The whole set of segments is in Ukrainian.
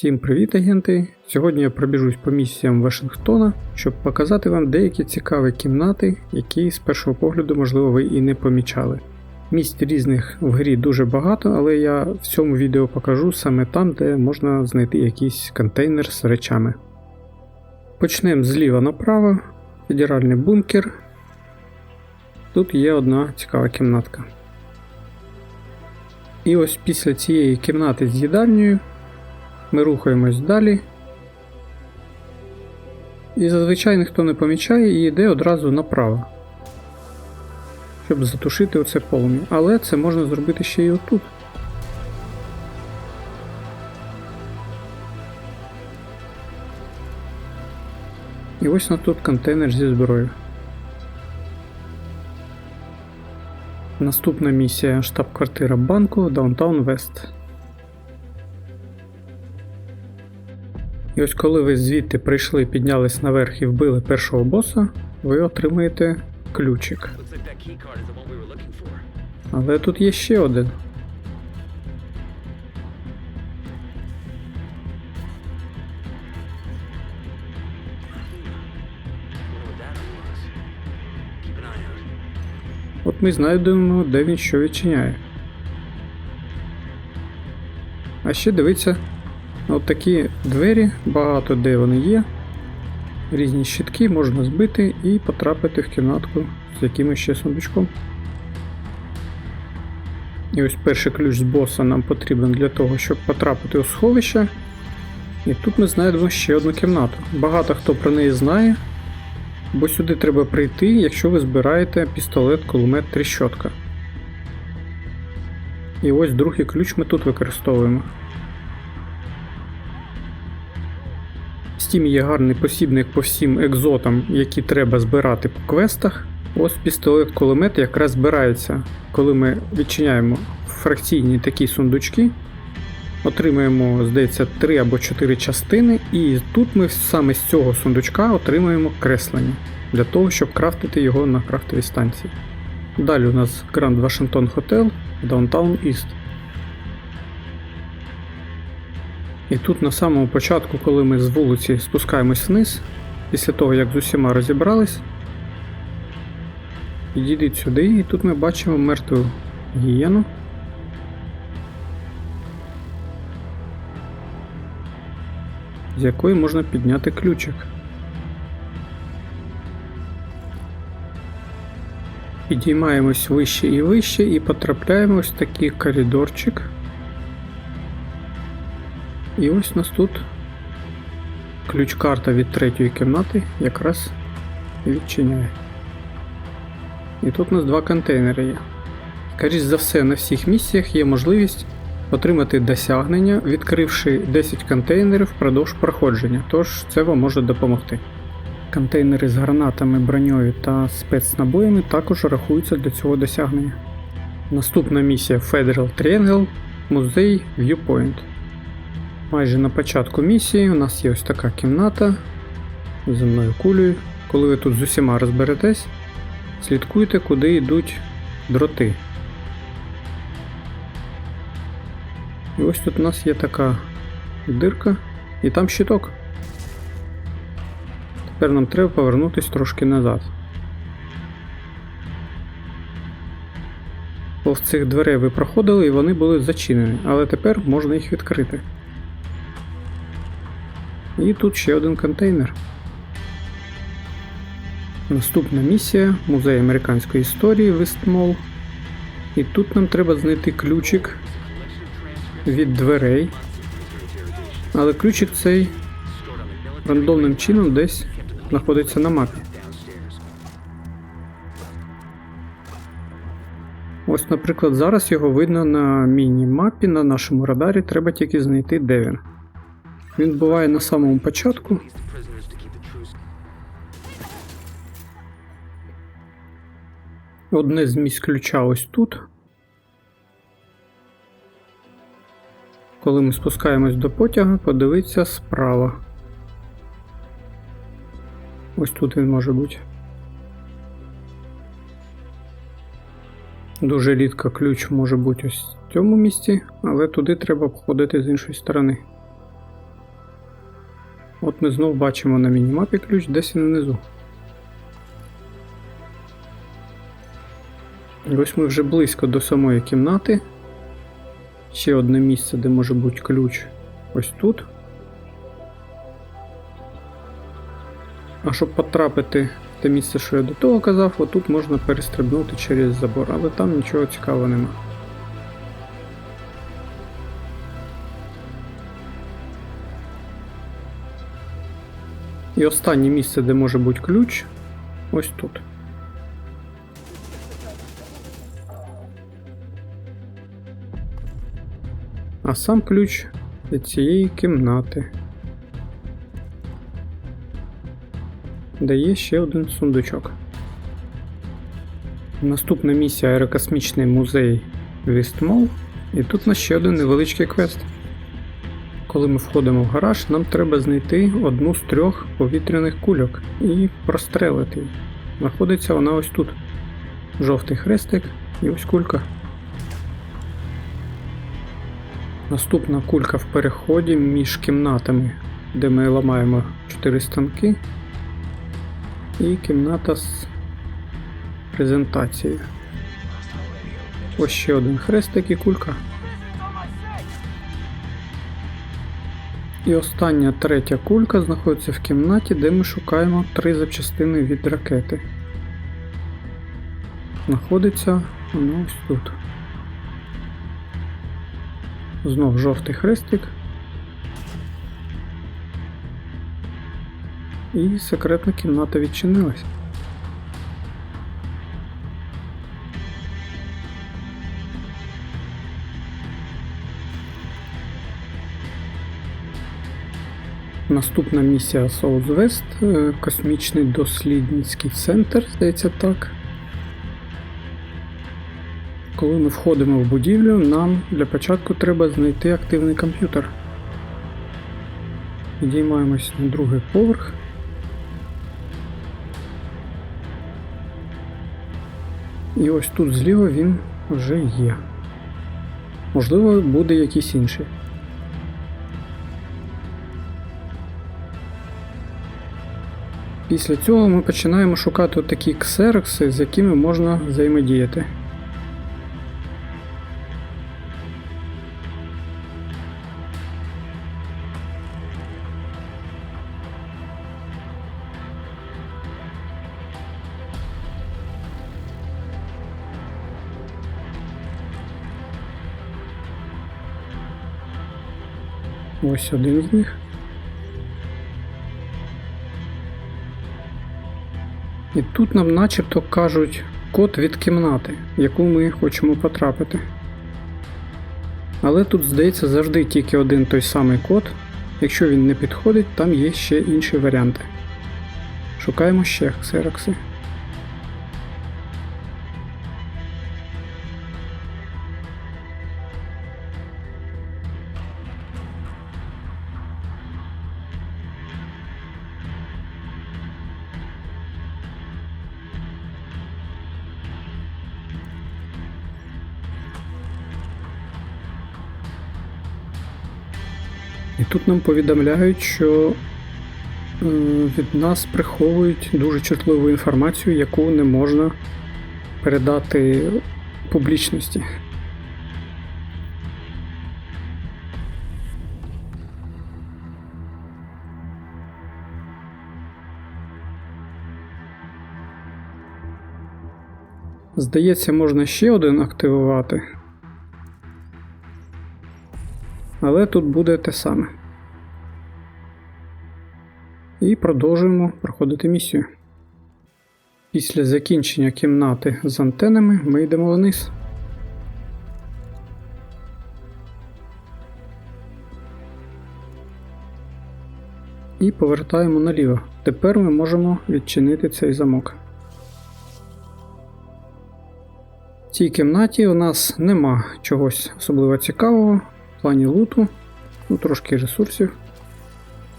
Всім привіт, агенти! Сьогодні я пробіжусь по місіям Вашингтона, щоб показати вам деякі цікаві кімнати, які з першого погляду, можливо, ви і не помічали. Місць різних в грі дуже багато, але я в цьому відео покажу саме там, де можна знайти якийсь контейнер з речами. Почнемо зліва направо, федеральний бункер. Тут є одна цікава кімнатка. І ось після цієї кімнати з їдальнею ми рухаємось далі. І зазвичай ніхто не помічає і йде одразу направо, щоб затушити оце полум'я. Але це можна зробити ще й отут. І ось на тут контейнер зі зброєю. Наступна місія штаб-квартира банку Даунтаун Вест. І ось коли ви звідти прийшли, піднялись наверх і вбили першого боса, ви отримаєте ключик. Але тут є ще один. От ми знайдемо, де він що відчиняє. А ще дивіться, от такі двері, багато де вони є. Різні щитки можна збити і потрапити в кімнатку з якимось ще сундучком. І ось перший ключ з боса нам потрібен для того, щоб потрапити у сховище. І тут ми знайдемо ще одну кімнату. Багато хто про неї знає, бо сюди треба прийти, якщо ви збираєте пістолет, кулемет, тріщотка. І ось другий ключ ми тут використовуємо. Steam є гарний посібник по всім екзотам, які треба збирати по квестах. Ось пістолет кулемет якраз збирається, коли ми відчиняємо фракційні такі сундучки. Отримаємо, здається, 3 або 4 частини, і тут ми саме з цього сундучка отримаємо креслення для того, щоб крафтити його на крафтовій станції. Далі у нас Grand Washington Hotel Downtown East. І тут на самому початку, коли ми з вулиці спускаємось вниз, після того як з усіма розібрались, підійдіть сюди, і тут ми бачимо мертву гієну. з якої можна підняти ключик. Підіймаємось вище і вище і потрапляємо в такий коридорчик. І ось у нас тут ключ-карта від третьої кімнати якраз відчиняє. І тут у нас два контейнери є. Скоріше за все, на всіх місіях є можливість отримати досягнення, відкривши 10 контейнерів впродовж проходження, тож це вам може допомогти. Контейнери з гранатами, броньою та спецнабоями також рахуються для цього досягнення. Наступна місія Federal Triangle музей Viewpoint. Майже на початку місії у нас є ось така кімната з земною кулею. Коли ви тут з усіма розберетесь, слідкуйте, куди йдуть дроти. І ось тут у нас є така дирка, і там щиток. Тепер нам треба повернутися трошки назад. Повз цих дверей ви проходили і вони були зачинені, але тепер можна їх відкрити. І тут ще один контейнер. Наступна місія Музей американської історії Вестмол. І тут нам треба знайти ключик від дверей. Але ключик цей рандомним чином десь знаходиться на мапі. Ось, наприклад, зараз його видно на міні-мапі на нашому радарі, треба тільки знайти, де він. Він буває на самому початку. Одне з місць ключа ось тут. Коли ми спускаємось до потяга, подивіться справа. Ось тут він може бути. Дуже рідко ключ може бути ось в цьому місці, але туди треба обходити з іншої сторони. Ми знов бачимо на мінімапі ключ десь внизу. Ось ми вже близько до самої кімнати. Ще одне місце, де може бути ключ ось тут. А щоб потрапити в те місце, що я до того казав, отут можна перестрибнути через забор, але там нічого цікавого нема. І останнє місце, де може бути ключ, ось тут. А сам ключ від цієї кімнати. Де є ще один сундучок. Наступна місія аерокосмічний музей Вістмол. І тут у нас ще один невеличкий квест. Коли ми входимо в гараж, нам треба знайти одну з трьох повітряних кульок і прострелити. Знаходиться вона ось тут. Жовтий хрестик і ось кулька. Наступна кулька в переході між кімнатами, де ми ламаємо 4 станки. І кімната з презентацією. Ось ще один хрестик і кулька. І остання третя кулька знаходиться в кімнаті, де ми шукаємо три запчастини від ракети. Знаходиться воно ось тут. Знов жовтий хрестик. І секретна кімната відчинилась. Наступна місія Southwest, е, космічний дослідницький центр, здається так. Коли ми входимо в будівлю, нам для початку треба знайти активний комп'ютер. Підіймаємось на другий поверх. І ось тут зліва він вже є. Можливо, буде якийсь інший. Після цього ми починаємо шукати такі ксерокси, з якими можна взаємодіяти. Ось один з них. І тут нам начебто кажуть код від кімнати, в яку ми хочемо потрапити. Але тут, здається, завжди тільки один той самий код. Якщо він не підходить, там є ще інші варіанти. Шукаємо ще ксерокси. Тут нам повідомляють, що е, від нас приховують дуже чутливу інформацію, яку не можна передати публічності. Здається, можна ще один активувати. Але тут буде те саме. І продовжуємо проходити місію. Після закінчення кімнати з антенами ми йдемо вниз. І повертаємо наліво. Тепер ми можемо відчинити цей замок. В цій кімнаті у нас нема чогось особливо цікавого в плані луту, ну трошки ресурсів.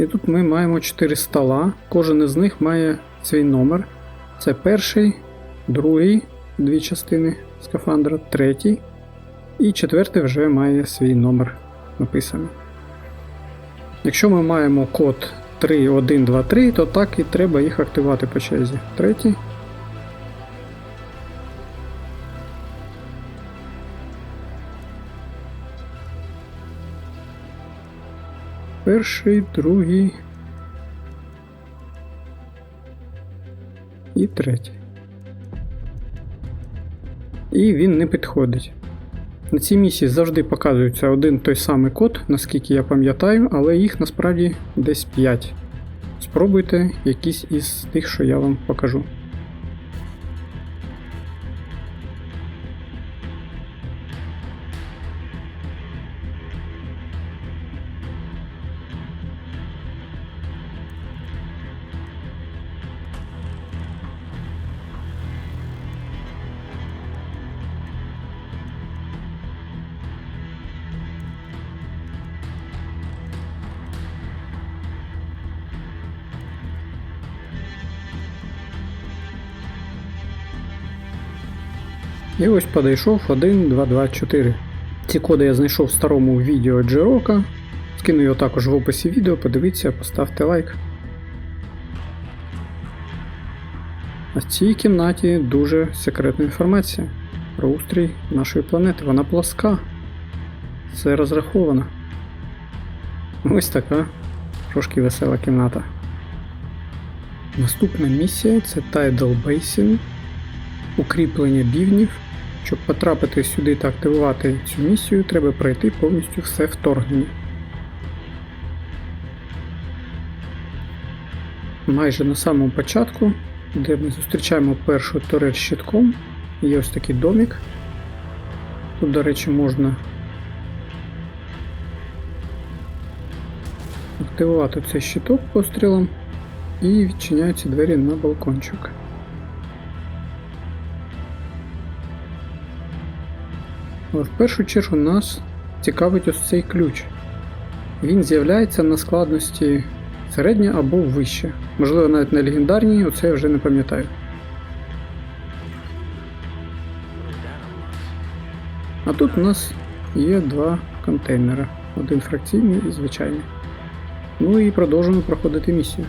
І тут ми маємо 4 стола, кожен із них має свій номер. Це перший, другий, дві частини скафандра, третій. І четвертий вже має свій номер написаний. Якщо ми маємо код 3, 1, 2, 3, то так і треба їх активувати по черзі. Третій. Перший, другий. І третій. І він не підходить. На цій місії завжди показується один той самий код, наскільки я пам'ятаю, але їх насправді десь 5. Спробуйте якийсь із тих, що я вам покажу. І ось подійшов 1, 2, 2, 4. Ці коди я знайшов в старому відео Джерока. Скину його також в описі відео, подивіться, поставте лайк. А в цій кімнаті дуже секретна інформація про устрій нашої планети. Вона плоска. Це розраховано. Ось така трошки весела кімната. Наступна місія це Tidal Basin укріплення бівнів. Щоб потрапити сюди та активувати цю місію, треба пройти повністю все вторгнення. Майже на самому початку, де ми зустрічаємо першу турель з щитком, є ось такий домик. Тут, до речі, можна активувати цей щиток пострілом і відчиняються двері на балкончик. В першу чергу нас цікавить ось цей ключ. Він з'являється на складності середня або вище. Можливо, навіть на легендарній, оце я вже не пам'ятаю. А тут у нас є два контейнери. Один фракційний і звичайний. Ну і продовжуємо проходити місію.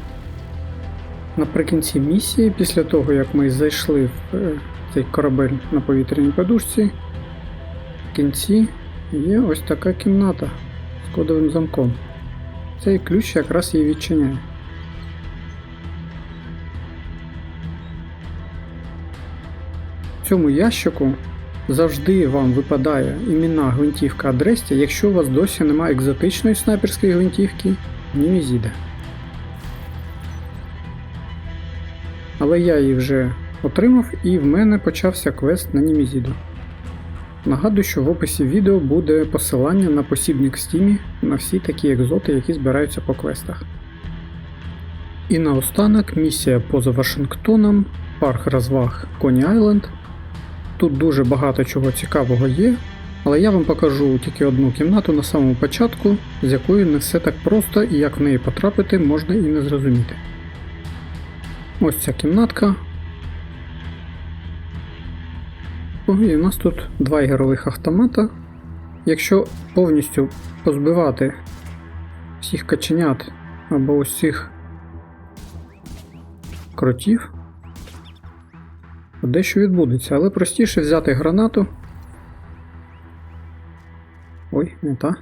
Наприкінці місії, після того як ми зайшли в е, цей корабель на повітряній подушці, в кінці є ось така кімната з кодовим замком. Цей ключ якраз її відчиняє. В цьому ящику завжди вам випадає імена гвинтівка адресті, якщо у вас досі немає екзотичної снайперської гвинтівки Німізіда. Але я її вже отримав і в мене почався квест на Німізіду. Нагадую, що в описі відео буде посилання на посібник в на всі такі екзоти, які збираються по квестах. І наостанок місія поза Вашингтоном, парк розваг Коні Айленд. Тут дуже багато чого цікавого є, але я вам покажу тільки одну кімнату на самому початку, з якою не все так просто і як в неї потрапити можна і не зрозуміти. Ось ця кімнатка. О, І у нас тут два ігрових автомата. Якщо повністю позбивати всіх каченят або усіх кротів, то дещо відбудеться, але простіше взяти гранату. Ой, не та.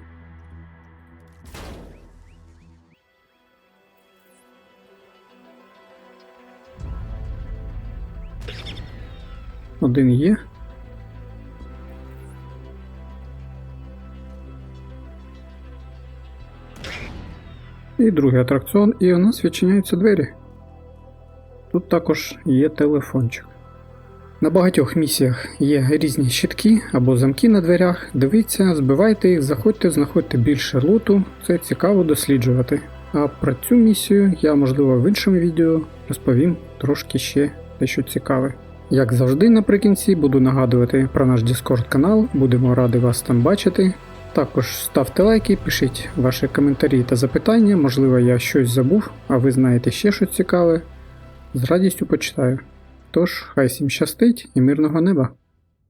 Один є. І другий атракціон, і у нас відчиняються двері. Тут також є телефончик. На багатьох місіях є різні щитки або замки на дверях. Дивіться, збивайте їх, заходьте, знаходьте більше луту, це цікаво досліджувати. А про цю місію я, можливо, в іншому відео розповім трошки ще дещо цікаве. Як завжди, наприкінці буду нагадувати про наш Discord канал, будемо раді вас там бачити. Також ставте лайки, пишіть ваші коментарі та запитання, можливо, я щось забув, а ви знаєте ще щось цікаве. З радістю почитаю. Тож, хай всім щастить і мирного неба!